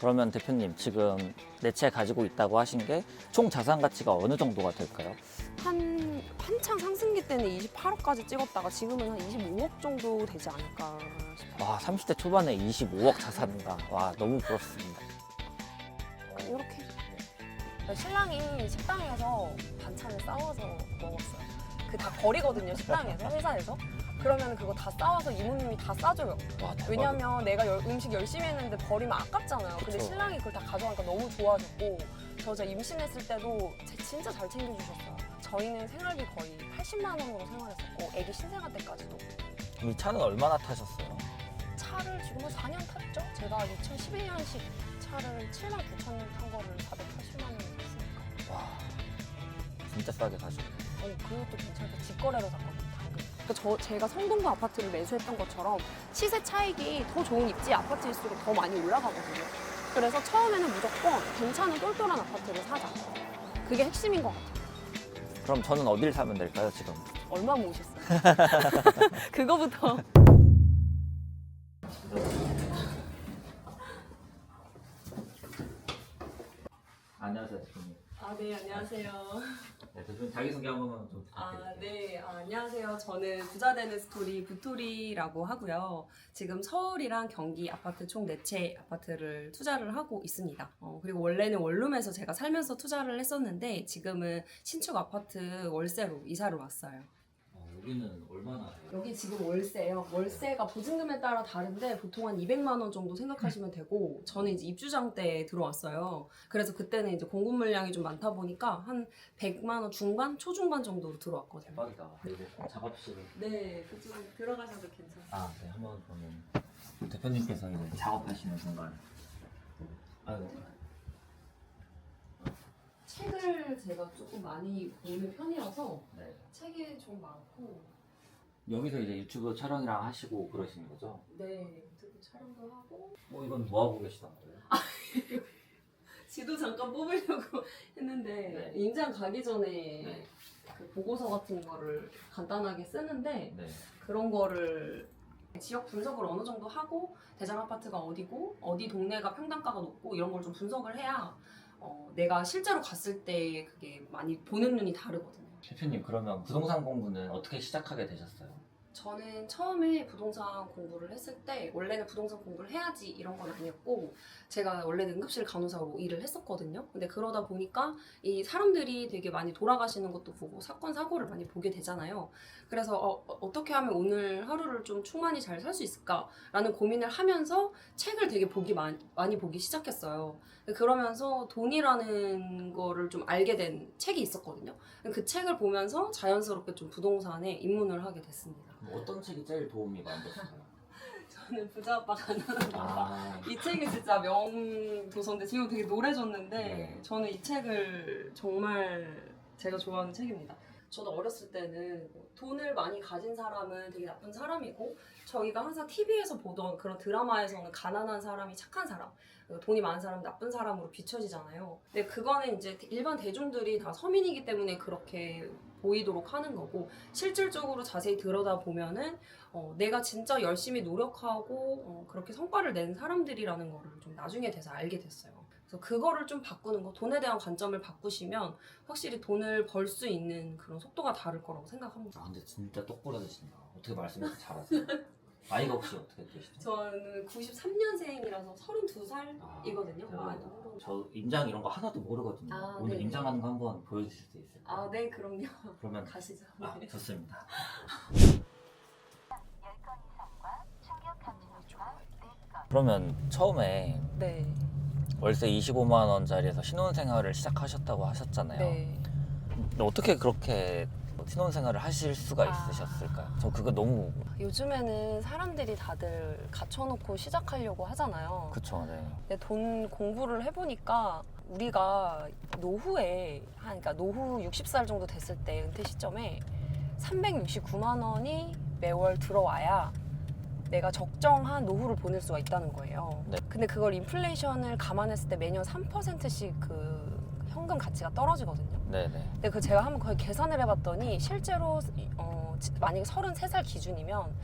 그러면 대표님 지금 내 채 가지고 있다고 하신 게 총 자산 가치가 어느 정도가 될까요? 한 한창 상승기 때는 28억까지 찍었다가 지금은 한 25억 정도 되지 않을까 싶어요. 와 30대 초반에 25억 자산가 와 너무 부럽습니다. 이렇게 신랑이 식당에서 반찬을 싸워서 먹었어요. 그 다 버리거든요 식당에서 회사에서. 그러면 그거 다 싸와서 이모님이 다 싸줘요. 와 대박이다. 왜냐면 내가 열- 음식 열심히 했는데 버리면 아깝잖아요. 근데 그쵸. 신랑이 그걸 다 가져가니까 너무 좋아졌고 저 진짜 임신했을 때도 제- 진짜 잘 챙겨주셨어요. 저희는 생활비 거의 80만 원으로 생활했었고 애기 신생아 때까지도 이 차는 얼마나 타셨어요? 차를 지금 한 4년 탔죠? 제가 2011년식 차를 7만 9천 탄 거를 480만 원에 샀으니까 와 진짜 싸게 사셨네. 어, 그것도 괜찮고 직거래로 샀거든요 그러니까 저, 제가 성동구 아파트를 매수했던 것처럼 시세 차익이 더 좋은 입지 아파트일수록 더 많이 올라가거든요 그래서 처음에는 무조건 괜찮은 똘똘한 아파트를 사자 그게 핵심인 것 같아요 그럼 저는 어딜 사면 될까요 지금? 얼마 모으셨어요? 그거부터 안녕하세요 대표님. 아, 네, 안녕하세요. 네, 대표님 자기소개 한 번만 좀 아, 부탁드릴게요. 네, 아, 안녕하세요. 저는 부자 되는 스토리 부토리라고 하고요. 지금 서울이랑 경기 아파트 총 4채 아파트를 투자를 하고 있습니다. 어, 그리고 원래는 원룸에서 제가 살면서 투자를 했었는데 지금은 신축 아파트 월세로 이사를 왔어요. 어, 여기는 얼마나 해요? 여기 지금 월세예요. 월세가 보증금에 따라 다른데 보통 한 200만 원 정도 생각하시면 되고 저는 이제 입주장 때 들어왔어요. 그래서 그때는 이제 공급 물량이 좀 많다 보니까 한 100만 원 중반, 초중반 정도로 들어왔거든요. 대박이다. 그리고 작업실을 네, 그쪽 들어가셔도 괜찮아요. 아, 네, 한번 그러면 대표님께서 이제 작업하시는 순간 아이고 책을 제가 조금 많이 보는 편이라서 네. 책이 좀 많고 여기서 이제 유튜브 촬영이랑 하시고 그러시는 거죠? 네, 유튜브 촬영도 하고 뭐 이건 뭐 하고 계시던 거예요? 지도 잠깐 뽑으려고 했는데 네. 임장 가기 전에 네. 그 보고서 같은 거를 간단하게 쓰는데 네. 그런 거를 지역 분석을 어느 정도 하고 대장 아파트가 어디고 어디 동네가 평당가가 높고 이런 걸 좀 분석을 해야 어, 내가 실제로 갔을 때 그게 많이 보는 눈이 다르거든요. 대표님 그러면 부동산 공부는 어떻게 시작하게 되셨어요? 저는 처음에 부동산 공부를 했을 때 원래는 부동산 공부를 해야지 이런 건 아니었고 제가 원래는 응급실 간호사로 일을 했었거든요. 근데 그러다 보니까 이 사람들이 되게 많이 돌아가시는 것도 보고 사건 사고를 많이 보게 되잖아요. 그래서 어, 떻게 하면 오늘 하루를 좀 충만히 잘 살 수 있을까라는 고민을 하면서 책을 되게 보기 많이, 많이 보기 시작했어요. 그러면서 돈이라는 거를 좀 알게 된 책이 있었거든요. 그 책을 보면서 자연스럽게 좀 부동산에 입문을 하게 됐습니다. 뭐 어떤 책이 제일 도움이 많이 됐어요? 저는 부자 아빠 가난한 아빠. 아, 이 책이 진짜 명도서인데 지금 되게 노래졌는데 네. 저는 이 책을 정말 제가 좋아하는 책입니다. 저도 어렸을 때는 돈을 많이 가진 사람은 되게 나쁜 사람이고 저희가 항상 TV에서 보던 그런 드라마에서는 가난한 사람이 착한 사람, 돈이 많은 사람은 나쁜 사람으로 비춰지잖아요. 근데 그거는 이제 일반 대중들이 다 서민이기 때문에 그렇게 보이도록 하는 거고 실질적으로 자세히 들여다 보면은 어, 내가 진짜 열심히 노력하고 어, 그렇게 성과를 낸 사람들이라는 거를 좀 나중에 돼서 알게 됐어요. 그래서 그거를 좀 바꾸는 거, 돈에 대한 관점을 바꾸시면 확실히 돈을 벌 수 있는 그런 속도가 다를 거라고 생각합니다. 아 근데 진짜 똑부러지신다. 어떻게 말씀 이렇게 잘하세요? 나이가 혹시 어떻게 되시죠? 저는 93년생이라서 32살이거든요. 아, 아. 저 임장 이런 거 하나도 모르거든요. 아, 오늘 네네. 임장하는 거 한번 보여주실 수 있을까요? 아, 네, 그럼요. 그러면 가시죠. 아, 네. 좋습니다. 그러면 처음에 네, 월세 25만 원짜리에서 신혼생활을 시작하셨다고 하셨잖아요. 네. 근데 어떻게 그렇게 신혼생활을 하실 수가 아. 있으셨을까요? 저 그거 너무 요즘에는 사람들이 다들 갖춰놓고 시작하려고 하잖아요. 그쵸, 네. 근데 돈 공부를 해보니까 우리가 노후에 한 그러니까 노후 60살 정도 됐을 때 은퇴 시점에 369만 원이 매월 들어와야 내가 적정한 노후를 보낼 수가 있다는 거예요. 네. 근데 그걸 인플레이션을 감안했을 때 매년 3%씩 그 현금 가치가 떨어지거든요. 네네. 근데 그 제가 한번 거의 계산을 해봤더니 실제로 어, 지- 만약에 33살 기준이면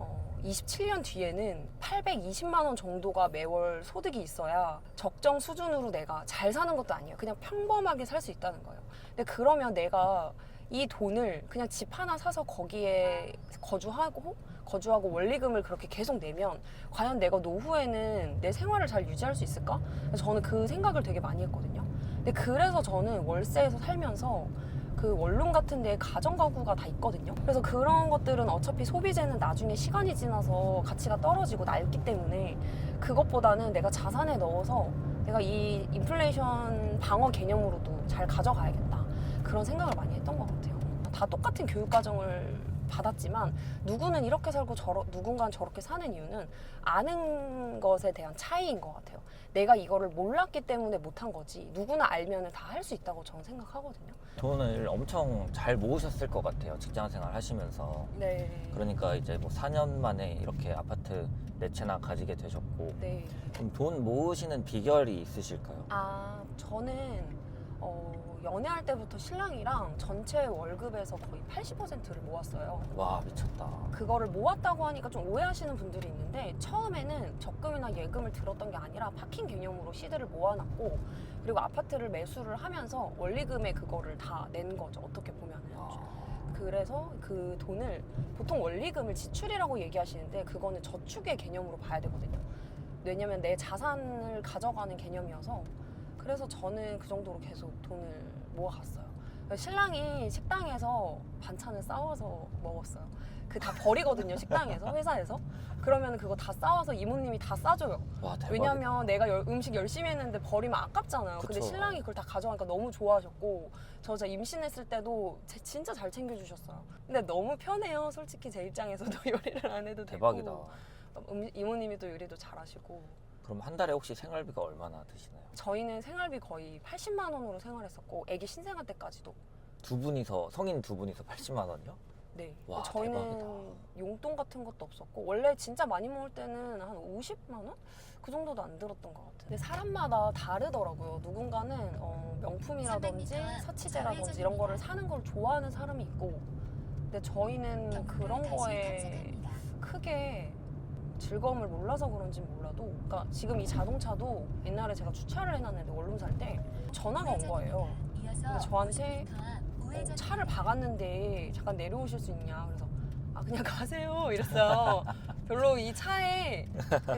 어, 27년 뒤에는 820만 원 정도가 매월 소득이 있어야 적정 수준으로 내가 잘 사는 것도 아니에요. 그냥 평범하게 살 수 있다는 거예요. 근데 그러면 내가 이 돈을 그냥 집 하나 사서 거기에 거주하고 거주하고 원리금을 그렇게 계속 내면 과연 내가 노후에는 내 생활을 잘 유지할 수 있을까? 그래서 저는 그 생각을 되게 많이 했거든요. 근데 그래서 저는 월세에서 살면서 그 원룸 같은 데 가정 가구가 다 있거든요. 그래서 그런 것들은 어차피 소비재는 나중에 시간이 지나서 가치가 떨어지고 낡기 때문에 그것보다는 내가 자산에 넣어서 내가 이 인플레이션 방어 개념으로도 잘 가져가야겠다. 그런 생각을 많이 했던 것 같아요. 다 똑같은 교육 과정을 받았지만 누구는 이렇게 살고 저러, 누군가는 저렇게 사는 이유는 아는 것에 대한 차이인 것 같아요. 내가 이거를 몰랐기 때문에 못한 거지 누구나 알면 다 할 수 있다고 저는 생각하거든요. 돈을 엄청 잘 모으셨을 것 같아요. 직장 생활 하시면서. 네. 그러니까 이제 뭐 4년 만에 이렇게 아파트 네 채나 가지게 되셨고 네. 그럼 돈 모으시는 비결이 있으실까요? 아 저는 어, 연애할 때부터 신랑이랑 전체 월급에서 거의 80%를 모았어요. 와 미쳤다. 그거를 모았다고 하니까 좀 오해하시는 분들이 있는데 처음에는 적금이나 예금을 들었던 게 아니라 파킹 개념으로 시드를 모아놨고 그리고 아파트를 매수를 하면서 원리금에 그거를 다 낸 거죠. 어떻게 보면은. 아, 그래서 그 돈을 보통 원리금을 지출이라고 얘기하시는데 그거는 저축의 개념으로 봐야 되거든요. 왜냐면 내 자산을 가져가는 개념이어서 그래서 저는 그 정도로 계속 돈을 모아갔어요. 그래서 신랑이 식당에서 반찬을 싸워서 먹었어요. 그 다 버리거든요, 식당에서, 회사에서. 그러면 그거 다 싸워서 이모님이 다 싸줘요. 와 대박이다. 왜냐면 내가 열- 음식 열심히 했는데 버리면 아깝잖아요. 근데 그쵸. 신랑이 그걸 다 가져가니까 너무 좋아하셨고 저 진짜 임신했을 때도 제- 진짜 잘 챙겨주셨어요. 근데 너무 편해요. 솔직히 제 입장에서도 요리를 안 해도 대박이다. 되고 음, 이모님이 또 요리도 잘하시고 그럼 한 달에 혹시 생활비가 얼마나 드시나요? 저희는 생활비 거의 80만 원으로 생활했었고 아기 신생아 때까지도 두 분이서 성인 두 분이서 80만 원요? 네. 와, 저희는 대박이다. 용돈 같은 것도 없었고 원래 진짜 많이 모을 때는 한 50만 원? 그 정도도 안 들었던 것 같아요. 근데 사람마다 다르더라고요. 누군가는 어, 명품이라든지 300m 사치제라든지 이런 거를 사는 걸 좋아하는 사람이 있고 근데 저희는 그런 거에 크게 즐거움을 몰라서 그런지 몰라도 그러니까 지금 이 자동차도 옛날에 제가 주차를 해놨는데 원룸 살 때 전화가 온 거예요. 근데 저한테 어, 차를 박았는데 잠깐 내려오실 수 있냐 그래서 아 그냥 가세요 이랬어요 별로 이 차에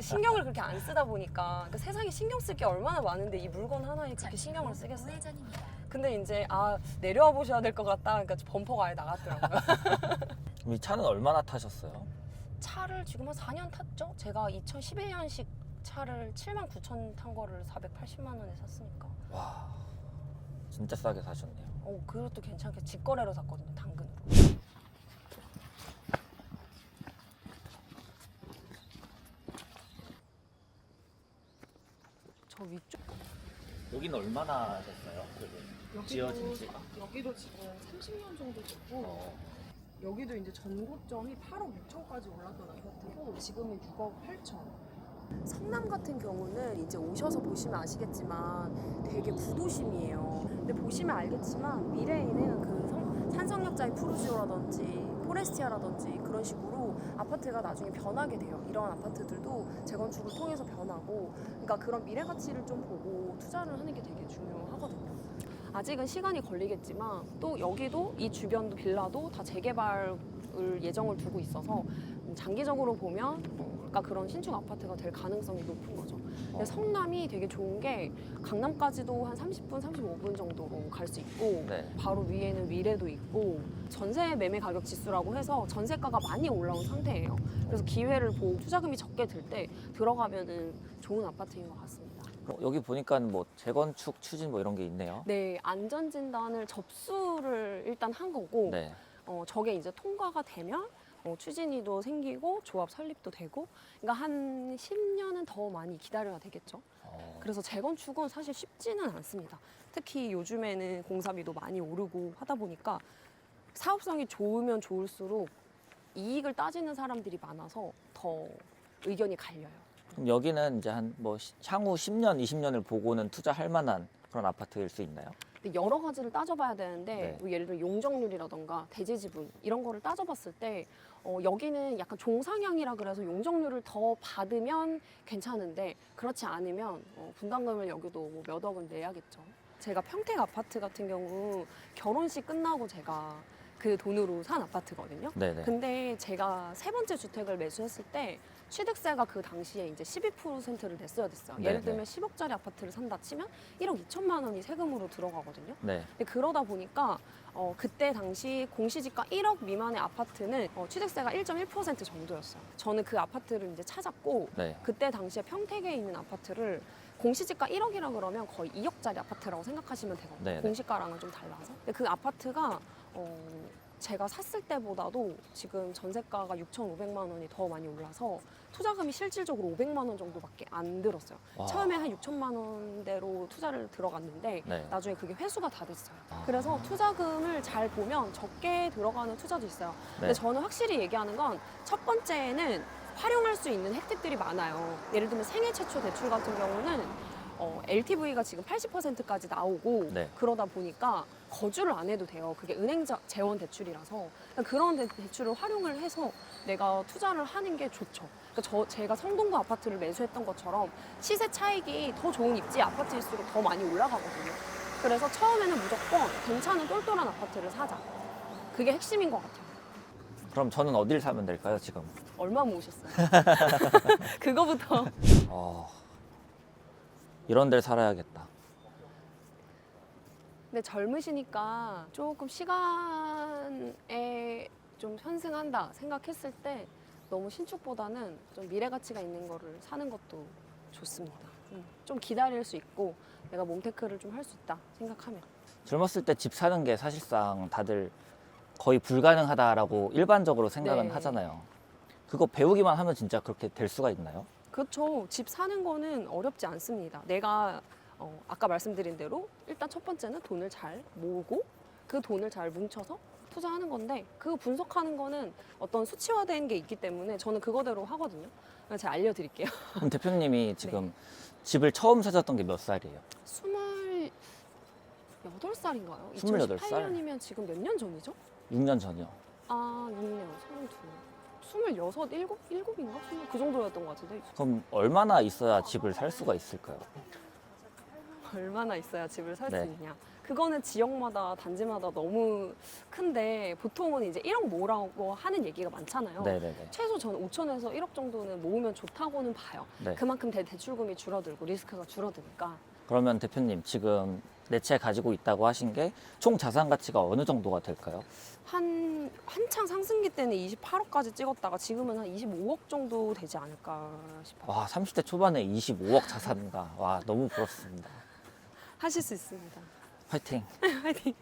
신경을 그렇게 안 쓰다 보니까 그 세상에 신경 쓸 게 얼마나 많은데 이 물건 하나에 그렇게 신경을 쓰겠어요. 근데 이제 아 내려와 보셔야 될 것 같다 그러니까 범퍼가 아예 나갔더라고요 이 차는 얼마나 타셨어요? 차를 지금 한 4년 탔죠 제가 2011년식 차를 7만 9천 탄 거를 480만 원에 샀으니까 와 진짜 싸게 사셨네요. 어 그것도 괜찮게 직거래로 샀거든요 당근으로 저 위쪽 여기는 얼마나 됐어요? 지어진 지가? 여기도 지금 30년 정도 됐고 어, 여기도 이제 전고점이 8억 6천까지 올랐던 아파트고 지금은 6억 8천. 성남 같은 경우는 이제 오셔서 보시면 아시겠지만 되게 구도심이에요. 근데 보시면 알겠지만 미래에는 그 성- 산성역자의 푸르지오라든지 포레스티아라든지 그런 식으로 아파트가 나중에 변하게 돼요. 이런 아파트들도 재건축을 통해서 변하고 그러니까 그런 미래 가치를 좀 보고 투자를 하는 게 되게 중요하거든요. 아직은 시간이 걸리겠지만 또 여기도 이 주변도 빌라도 다 재개발을 예정을 두고 있어서 장기적으로 보면 어, 그러니까 그런 신축 아파트가 될 가능성이 높은 거죠. 근데 어. 성남이 되게 좋은 게 강남까지도 한 30분, 35분 정도로 갈 수 있고 네. 바로 위에는 위례도 있고 전세 매매 가격 지수라고 해서 전세가가 많이 올라온 상태예요. 그래서 기회를 보고 투자금이 적게 들 때 들어가면은 좋은 아파트인 것 같습니다. 그럼 여기 보니까 뭐 재건축 추진 뭐 이런 게 있네요. 네, 안전진단을 접수를 일단 한 거고, 네. 어, 저게 이제 통과가 되면 어, 추진위도 생기고 조합 설립도 되고, 그러니까 한 10년은 더 많이 기다려야 되겠죠. 어, 그래서 재건축은 사실 쉽지는 않습니다. 특히 요즘에는 공사비도 많이 오르고 하다 보니까 사업성이 좋으면 좋을수록 이익을 따지는 사람들이 많아서 더 의견이 갈려요. 그럼 여기는 이제 한 뭐 향후 10년, 20년을 보고는 투자할 만한 그런 아파트일 수 있나요? 근데 여러 가지를 따져봐야 되는데 네. 뭐 예를 들어 용적률이라던가 대지 지분 이런 거를 따져봤을 때 어, 여기는 약간 종상향이라 그래서 용적률을 더 받으면 괜찮은데 그렇지 않으면 어, 분담금을 여기도 뭐 몇 억은 내야겠죠. 제가 평택 아파트 같은 경우 결혼식 끝나고 제가 그 돈으로 산 아파트거든요. 네네. 근데 제가 세 번째 주택을 매수했을 때 취득세가 그 당시에 이제 12%를 냈어야 됐어요. 예를 네네. 들면 10억짜리 아파트를 산다 치면 1억 2천만 원이 세금으로 들어가거든요. 네. 근데 그러다 보니까 어, 그때 당시 공시지가 1억 미만의 아파트는 어, 취득세가 1.1% 정도였어요. 저는 그 아파트를 이제 찾았고 네. 그때 당시에 평택에 있는 아파트를 공시지가 1억이라 그러면 거의 2억짜리 아파트라고 생각하시면 되거든요. 네네. 공시가랑은 좀 달라서. 근데 그 아파트가 어, 제가 샀을 때보다도 지금 전세가가 6,500만 원이 더 많이 올라서 투자금이 실질적으로 500만 원 정도밖에 안 들었어요. 와. 처음에 한 6천만 원대로 투자를 들어갔는데 네. 나중에 그게 회수가 다 됐어요. 아. 그래서 투자금을 잘 보면 적게 들어가는 투자도 있어요. 네. 근데 저는 확실히 얘기하는 건 첫 번째는 활용할 수 있는 혜택들이 많아요. 예를 들면 생애 최초 대출 같은 경우는 어, LTV가 지금 80%까지 나오고 네. 그러다 보니까 거주를 안 해도 돼요. 그게 은행 자- 재원 대출이라서 그러니까 그런 대- 대출을 활용을 해서 내가 투자를 하는 게 좋죠. 그러니까 저 제가 성동구 아파트를 매수했던 것처럼 시세 차익이 더 좋은 입지 아파트일수록 더 많이 올라가거든요. 그래서 처음에는 무조건 괜찮은 똘똘한 아파트를 사자. 그게 핵심인 것 같아요. 그럼 저는 어딜 사면 될까요, 지금? 얼마 모으셨어요? 그거부터 어, 이런 데를 살아야겠다. 근데 젊으시니까 조금 시간에 좀 현승한다 생각했을 때 너무 신축보다는 좀 미래 가치가 있는 거를 사는 것도 좋습니다. 음, 좀 기다릴 수 있고 내가 몽테크를 좀 할 수 있다 생각하면 젊었을 때 집 사는 게 사실상 다들 거의 불가능하다라고 일반적으로 생각은 네. 하잖아요. 그거 배우기만 하면 진짜 그렇게 될 수가 있나요? 그렇죠. 집 사는 거는 어렵지 않습니다. 내가 어, 아까 말씀드린 대로 일단 첫 번째는 돈을 잘 모으고 그 돈을 잘 뭉쳐서 투자하는 건데 그 분석하는 거는 어떤 수치화된 게 있기 때문에 저는 그거대로 하거든요. 그래서 제가 알려드릴게요. 그럼 대표님이 네. 지금 집을 처음 사셨던 게 몇 살이에요? 스물 여덟 살인가요? 28 살? 2018년이면 지금 몇 년 전이죠? 6년 전이요. 아, 6년, 32. 스물여섯, 일곱, 일곱인가? 스물 그 정도였던 것 같은데 그럼 얼마나 있어야 집을 살 수가 있을까요? 얼마나 있어야 집을 살 수 네. 있냐. 그거는 지역마다 단지마다 너무 큰데 보통은 이제 1억 모으라고 하는 얘기가 많잖아요. 네네네. 최소 저는 5천에서 1억 정도는 모으면 좋다고는 봐요. 네. 그만큼 대, 대출금이 줄어들고 리스크가 줄어드니까. 그러면 대표님 지금 내 채 가지고 있다고 하신 게 총 자산 가치가 어느 정도가 될까요? 한 한창 상승기 때는 28억까지 찍었다가 지금은 한 25억 정도 되지 않을까 싶어요. 와 30대 초반에 25억 자산가 와 너무 부럽습니다. 하실 수 있습니다. 화이팅. 화이팅.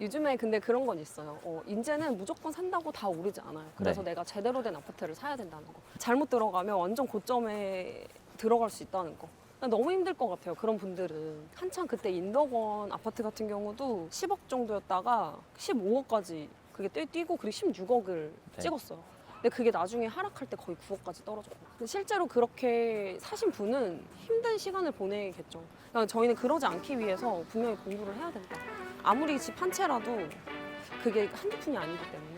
요즘에 근데 그런 건 있어요. 어, 이제는 무조건 산다고 다 오르지 않아요. 그래서 네. 내가 제대로 된 아파트를 사야 된다는 거. 잘못 들어가면 완전 고점에 들어갈 수 있다는 거. 너무 힘들 것 같아요. 그런 분들은 한창 그때 인덕원 아파트 같은 경우도 10억 정도였다가 15억까지 그게 뛰- 뛰고 그리고 16억을 네. 찍었어요. 근데 그게 나중에 하락할 때 거의 9억까지 떨어졌고. 근데 실제로 그렇게 사신 분은 힘든 시간을 보내겠죠. 그러니까 저희는 그러지 않기 위해서 분명히 공부를 해야 된다. 아무리 집 한 채라도 그게 한두 푼이 아니기 때문에.